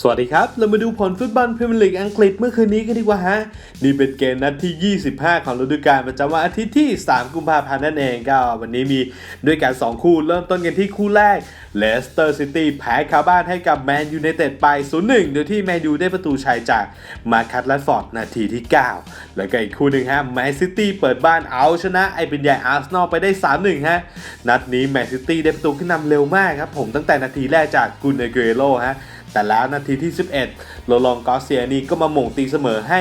สวัสดีครับ เรามาดูผลฟุตบอลพรีเมียร์ลีกอังกฤษเมื่อคืนนี้กันดีกว่าฮะ นี่เป็นเกมนัดที่ 25 ของฤดูกาลประจำวันอาทิตย์ที่ 3 กุมภาพันธ์นั่นเองก็วันนี้มีด้วยกัน 2 คู่เริ่มต้นกันที่คู่แรกเลสเตอร์ซิตี้แพ้คาบ้านให้กับแมนยูไนเต็ดไป 0-1 โดยที่แมนยูได้ประตูชัยจากมาคัตแลนฟอร์ดนาทีที่ 9 แล้วก็อีกคู่หนึ่งฮะแมนซิตี้เปิดบ้านเอาชนะไอเป็นใหญ่อาร์เซนอลไปได้ 3-1 ฮะ นัดนี้แมนซิตี้ได้ประตูขึ้นนำเร็วมากครับผมตั้งแต่นาทีแรกจากกุนเนเกโรฮะ แต่แล้วนาทีที่ 11 โลลองกอสเซียนีก็มาหม่งตีเสมอให้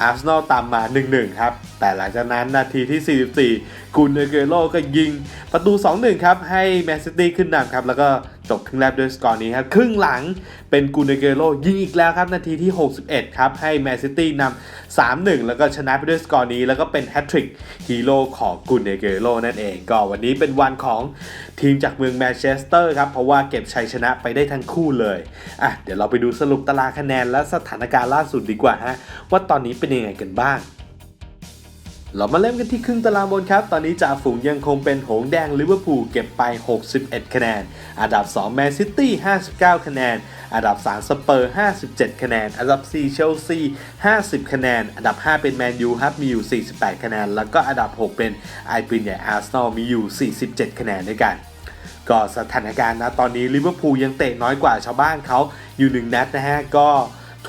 อาร์เซนอลตามมา 1-1 ครับ แต่หลังจากนั้นนาทีที่ 44กุนเอเกโรก็ยิงประตู 2-1 ครับ ให้แมนซิตี้ขึ้นนำครับ แล้วก็ จบครึ่งแรกด้วยสกอร์นี้ครับ ครึ่งหลังเป็นกุนเอเกโรยิงอีกแล้วครับ นาทีที่ 61 ครับ ให้แมนซิตี้นำ3-1 แล้วก็ชนะไปด้วยสกอร์นี้ แล้วก็เป็นแฮตทริกฮีโร่ของกุนเอเกโรนั่นเอง ก็วันนี้เป็นวันของทีมจากเมืองแมนเชสเตอร์ครับ เพราะว่าเก็บชัยชนะไปได้ทั้งคู่เลยอะเดี๋ยวเราไปดูสรุปตารางคะแนนและสถานการณ์ล่าสุดดีกว่าฮะว่าตอนนี้เป็นยังไงกันบ้าง เรามาเริ่มกันที่ครึ่งตารางบนครับ ตอนนี้จ่าฝูงยังคงเป็นหงแดงลิเวอร์พูลเก็บไป 61 คะแนน อันดับ2แมนซิตี้ 59 คะแนน อันดับ 3 สเปอร์ 57 คะแนน อันดับ 4 เชลซี 50 คะแนน อันดับ 5 เป็นแมนยูครับ มีอยู่ 48 คะแนน แล้วก็อันดับ 6 เป็นไอปินใหญ่อาร์เซนอล มีอยู่ 47 คะแนนด้วยกันก็สถานการณ์นะตอนนี้ลิเวอร์พูลยังเตะน้อยกว่าชาวบ้านเขาอยู่1นัดนะฮะก็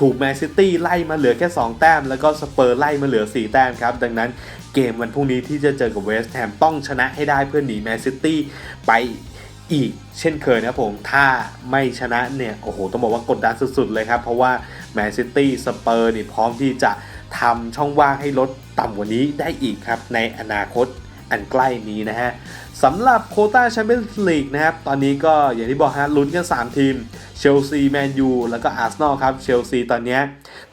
ถูกแมนซิตี้ไล่มาเหลือแค่ 2 แต้ม แล้วก็สเปอร์ไล่มาเหลือ 4 แต้มครับ ดังนั้นเกมวันพรุ่งนี้ที่จะเจอกับเวสต์แฮมต้องชนะให้ได้เพื่อหนีแมนซิตี้ไปอีกเช่นเคยนะผมถ้าไม่ชนะเนี่ย โอ้โห ต้องบอกว่ากดดันสุดๆเลยครับ เพราะว่าแมนซิตี้สเปอร์นี่พร้อมที่จะทำช่องว่างให้ลดต่ำกว่านี้ได้อีกครับในอนาคต อันใกล้นี้นะฮะสำหรับโคต้าแชมเปี้ยนส์ลีกนะครับ ตอนนี้ก็อย่างที่บอกฮะลุ้นกัน 3 ทีม เชลซี แมนยู แล้วก็อาร์เซนอลครับ เชลซีตอนนี้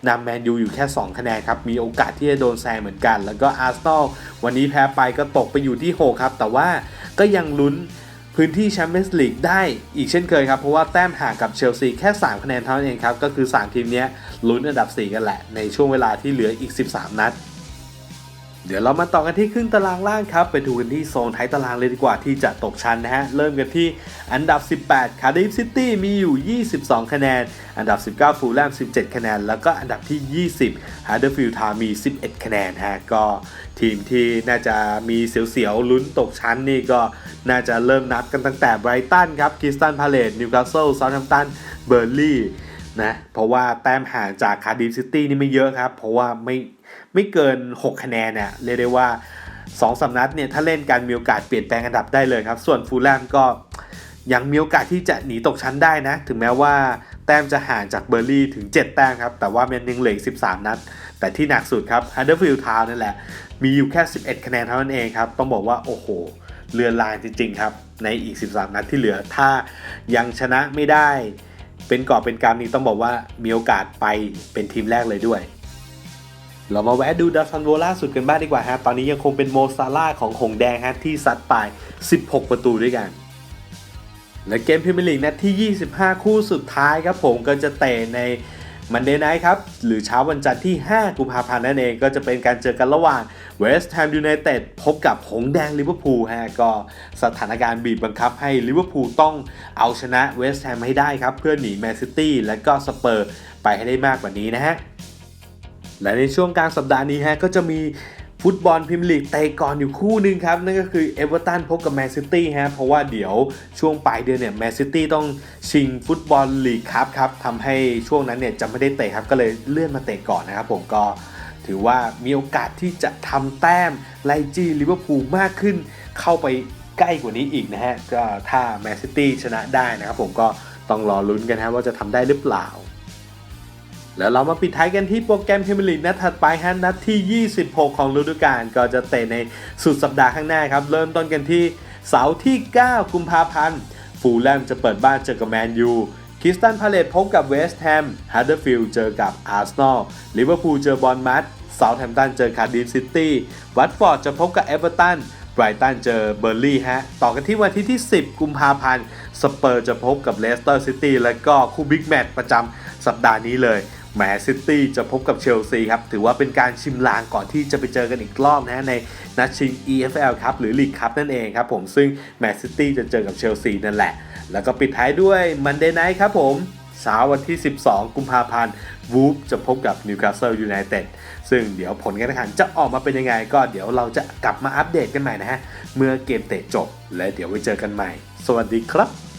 นำแมนยูอยู่แค่ 2 คะแนนครับ มีโอกาสที่จะโดนแซงเหมือนกัน แล้วก็อาร์เซนอลวันนี้แพ้ไปก็ตกไปอยู่ที่ 6 ครับ แต่ว่าก็ยังลุ้นพื้นที่แชมเปี้ยนส์ลีกได้อีกเช่นเคยครับ เพราะว่าแต้มห่างกับเชลซีแค่ 3 คะแนนเท่านั้นเองครับ ก็คือ 3 ทีมนี้ลุ้นอันดับ 4 กันแหละ ในช่วงเวลาที่เหลืออีก 13 นัด เดี๋ยวเรามาต่อกันที่ครึ่งตารางล่างครับ ไปดูกันที่โซนท้ายตารางเลยดีกว่าที่จะตกชั้นนะฮะ เริ่มกันที่อันดับ 18 คาร์ดิฟซิตี้มีอยู่ 22 คะแนน อันดับ 19 ฟูลแลม 17 คะแนน แล้วก็อันดับที่ 20ฮาร์เดอร์ฟิลด์ทาร์มี 11 คะแนนฮะ ก็ทีมที่น่าจะมีเสียวๆ ลุ้นตกชั้นนี่ก็น่าจะเริ่มนับกันตั้งแต่ไบรตันครับคริสตันพาเลตนิวคาสเซิลซาท์แฮมป์ตันเบอร์ลี่ นะ เพราะว่าแต้มห่างจากคาร์ดิฟซิตี้นี่ไม่เยอะครับ เพราะว่าไม่ไม่เกิน 6 คะแนนเนี่ยเรียกได้ว่า 2สำนัดเนี่ยถ้าเล่นกันมีโอกาสเปลี่ยนแปลงอันดับได้เลยครับ ส่วนฟูลแลมก็ยังมีโอกาสที่จะหนีตกชั้นได้นะ ถึงแม้ว่าแต้มจะห่างจากเบอร์ลี่ถึง 7 แต้มครับ แต่ว่ามันยังเหลืออีก13 นัด แต่ที่หนักสุดครับฮันเดอร์ฟิลด์ทาวน์นั่นแหละ มีอยู่แค่ 11 คะแนนเท่านั้นเองครับ ต้องบอกว่าโอ้โห เรือนลางจริงๆครับ ในอีก 13 นัดที่เหลือถ้ายังชนะไม่ได้ เป็นกอบเป็นกรรมนี้ต้องบอกว่ามีโอกาสไปเป็นทีมแรกเลยด้วย เรามาแวะดูดัซันโวล่าสุดกันบ้างดีกว่าฮะ ตอนนี้ยังคงเป็นโมซาร่าของหงแดงฮะที่ซัดไป 16 ประตูด้วยกัน และเกมพรีเมียร์ลีกนัดที่ 25 คู่สุดท้ายครับผมก็จะเตะใน มันเดย์ไนท์ครับ หรือเช้าวันจันทร์ที่ 5 กุมภาพันธ์นั่นเอง ก็จะเป็นการเจอกันระหว่างเวสต์แฮมยูไนเต็ดพบกับหงแดงลิเวอร์พูลฮะก็สถานการณ์บีบบังคับให้ลิเวอร์พูลต้องเอาชนะเวสต์แฮมให้ได้ครับ เพื่อหนีแมนซิตี้และก็สเปอร์ไปให้ได้มากกว่านี้นะฮะและในช่วงกลางสัปดาห์นี้ฮะก็จะมี ฟุตบอลพรีเมียร์ลีกเตะก่อนอยู่คู่หนึ่งครับ นั่นก็คือเอเวอร์ตันพบกับแมนซิตี้ฮะเพราะว่าเดี๋ยวช่วงปลายเดือนเนี่ยแมนซิตี้ต้องชิงฟุตบอลลีกครับครับทำให้ช่วงนั้นเนี่ยจะไม่ได้เตะครับก็เลยเลื่อนมาเตะก่อนนะครับผมก็ถือว่ามีโอกาสที่จะทำแต้มไล่จี้ลิเวอร์พูลมากขึ้น เข้าไปใกล้กว่านี้อีกนะฮะก็ถ้าแมนซิตี้ชนะได้นะครับผมก็ต้องรอลุ้นกันฮะว่าจะทำได้หรือเปล่า แล้วเรามาปิดท้ายกันที่โปรแกรมพรีเมียร์ลีกนัดถัดไปฮะนัดที่ 26 ของฤดูกาลก็จะเตะในสุดสัปดาห์ข้างหน้าครับ เริ่มต้นกันที่เสาร์ที่ 9 กุมภาพันธ์ ฟูลแลมจะเปิดบ้านเจอกับแมนยู คริสตันพาเลตพบกับเวสต์แฮม ฮัตเดอร์ฟิลด์เจอกับอาร์เซนอล ลิเวอร์พูลเจอบอลมัดเซาท์แฮมป์ตันเจอคาร์ดิฟซิตี้ วัตฟอร์ดจะพบกับเอเวอร์ตันไบรตันเจอเบอร์ลี่ฮะ ต่อกันที่วันที่ที่ 10 กุมภาพันธ์ สเปอร์จะพบกับเลสเตอร์ซิตี้ และก็คู่บิ๊กแมตช์ประจำสัปดาห์นี้เลย แมนซิตี้จะพบกับเชลซีครับ ถือว่าเป็นการชิมลางก่อนที่จะไปเจอกันอีกรอบนะในนัดชิง EFL ครับหรือลีกคัพนั่นเองครับผมซึ่งแมนซิตี้จะเจอกับเชลซีนั่นแหละ แล้วก็ปิดท้ายด้วยมันเดย์ไนท์ครับผมเช้าวันที่ 12 กุมภาพันธ์วูฟจะพบกับนิวคาสเซิลยูไนเต็ดซึ่งเดี๋ยวผลการแข่งขันจะออกมาเป็นยังไง ก็เดี๋ยวเราจะกลับมาอัปเดตกันใหม่นะฮะ เมื่อเกมเตะจบ และเดี๋ยวไว้เจอกันใหม่ สวัสดีครับ